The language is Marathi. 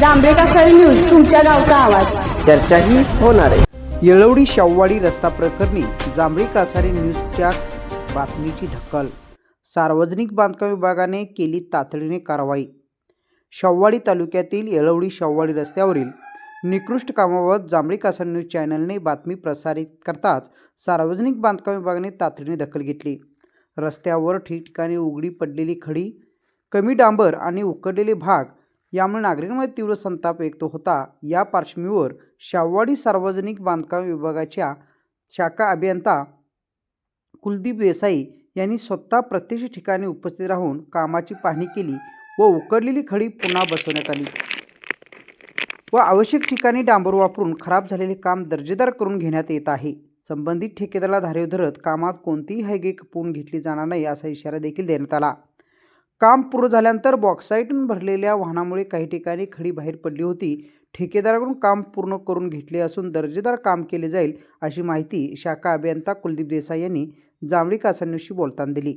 जांभळे कासारी न्यूज तुमच्या गावचा आवाज. चर्चाही होणार आहे. येळवडी शाहूवाडी रस्ता प्रकरणी जांभळी कासारी न्यूजच्या बातमीची ढकल. सार्वजनिक बांधकाम विभागाने केली तातडीने कारवाई. शाहूवाडी तालुक्यातील येळवडी शाहूवाडी रस्त्यावरील निकृष्ट कामाबाबत जांभळी कासारी न्यूज चॅनलने बातमी प्रसारित करताच सार्वजनिक बांधकाम विभागाने तातडीने दखल घेतली. रस्त्यावर ठिकठिकाणी उघडी पडलेली खडी कमी डांबर आणि उकडलेले भाग यामुळे नागरिकांमध्ये तीव्र संताप व्यक्त होता. या पार्श्वभूमीवर शाहवाडी सार्वजनिक बांधकाम विभागाच्या शाखा अभियंता कुलदीप देसाई यांनी स्वतः प्रत्यक्ष ठिकाणी उपस्थित राहून कामाची पाहणी केली व उकडलेली खडी पुन्हा बसवण्यात आली. व आवश्यक ठिकाणी डांबर वापरून खराब झालेले काम दर्जेदार करून घेण्यात येत आहे. संबंधित ठेकेदाराला धारेव धरत कामात कोणतीही हैगे कपवून घेतली जाणार नाही असा इशारा देखील देण्यात आला. काम पूर्ण झाल्यानंतर बॉक्साईटून भरलेल्या वाहनामुळे काही ठिकाणी खडी बाहेर पडली होती. ठेकेदाराकडून काम पूर्ण करून घेतले असून दर्जेदार काम केले जाईल अशी माहिती शाखा अभियंता कुलदीप देसाई यांनी जांभळी कासान्यूशी बोलताना दिली.